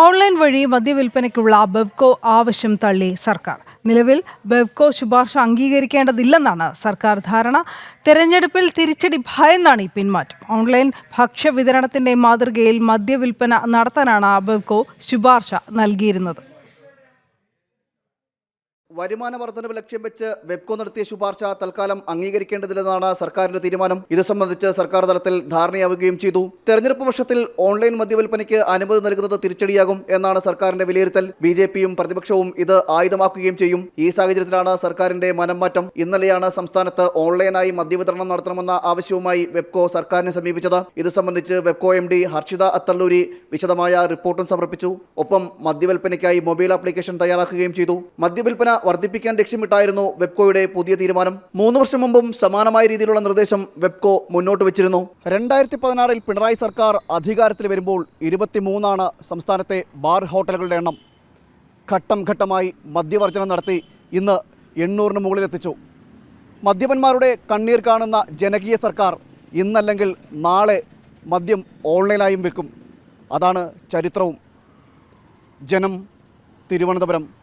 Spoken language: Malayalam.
ഓൺലൈൻ വഴി മദ്യവിൽപ്പനയ്ക്കുള്ള ബെവ്കോ ആവശ്യം തള്ളി സർക്കാർ. നിലവിൽ ബെവ്കോ ശുപാർശ അംഗീകരിക്കേണ്ടതില്ലെന്നാണ് സർക്കാർ ധാരണ. തെരഞ്ഞെടുപ്പിൽ തിരിച്ചടി ഭയന്നാണ് ഈ പിന്മാറ്റം. ഓൺലൈൻ ഭക്ഷ്യ വിതരണത്തിന്റെ മാതൃകയിൽ മദ്യവിൽപ്പന നടത്താനാണ് ബെവ്കോ ശുപാർശ നൽകിയിരുന്നത്. വരുമാന വർധനവ് ലക്ഷ്യം വെച്ച് വെബ്കോ നടത്തിയ ശുപാർശ തൽക്കാലം അംഗീകരിക്കേണ്ടതില്ലെന്നാണ് സർക്കാരിന്റെ തീരുമാനം. ഇത് സംബന്ധിച്ച് സർക്കാർ തലത്തിൽ ധാരണയാവുകയും ചെയ്തു. തെരഞ്ഞെടുപ്പ് വർഷത്തിൽ ഓൺലൈൻ മദ്യവിൽപ്പനയ്ക്ക് അനുമതി നൽകുന്നത് തിരിച്ചടിയാകും എന്നാണ് സർക്കാരിന്റെ വിലയിരുത്തൽ. ബി ജെ പിയും പ്രതിപക്ഷവും ഇത് ആയുധമാക്കുകയും ചെയ്യും. ഈ സാഹചര്യത്തിലാണ് സർക്കാരിന്റെ മനംമാറ്റം. ഇന്നലെയാണ് സംസ്ഥാനത്ത് ഓൺലൈനായി മദ്യവിതരണം നടത്തണമെന്ന ആവശ്യവുമായി വെബ്കോ സർക്കാരിനെ സമീപിച്ചത്. ഇത് സംബന്ധിച്ച് വെബ്കോ എം ഡി ഹർഷിത അത്തല്ലൂരി വിശദമായ റിപ്പോർട്ടും സമർപ്പിച്ചു. ഒപ്പം മദ്യവിൽപ്പനയ്ക്കായി മൊബൈൽ ആപ്ലിക്കേഷൻ തയ്യാറാക്കുകയും ചെയ്തു. മദ്യവിൽപ്പന വർദ്ധിപ്പിക്കാൻ ലക്ഷ്യമിട്ടായിരുന്നു വെബ്കോയുടെ പുതിയ തീരുമാനം. മൂന്ന് വർഷം മുമ്പും സമാനമായ രീതിയിലുള്ള നിർദ്ദേശം വെബ്കോ മുന്നോട്ട് വെച്ചിരുന്നു. രണ്ടായിരത്തി പതിനാറിൽ പിണറായി സർക്കാർ അധികാരത്തിൽ വരുമ്പോൾ ഇരുപത്തിമൂന്നാണ് സംസ്ഥാനത്തെ ബാർ ഹോട്ടലുകളുടെ എണ്ണം. ഘട്ടം ഘട്ടമായി മദ്യവർജനം നടത്തി ഇന്ന് എണ്ണൂറിന് മുകളിലെത്തിച്ചു. മദ്യപന്മാരുടെ കണ്ണീർ കാണുന്ന ജനകീയ സർക്കാർ ഇന്നല്ലെങ്കിൽ നാളെ മദ്യം ഓൺലൈനായും വിൽക്കും. അതാണ് ചരിത്രവും. ജനം തിരുവനന്തപുരം.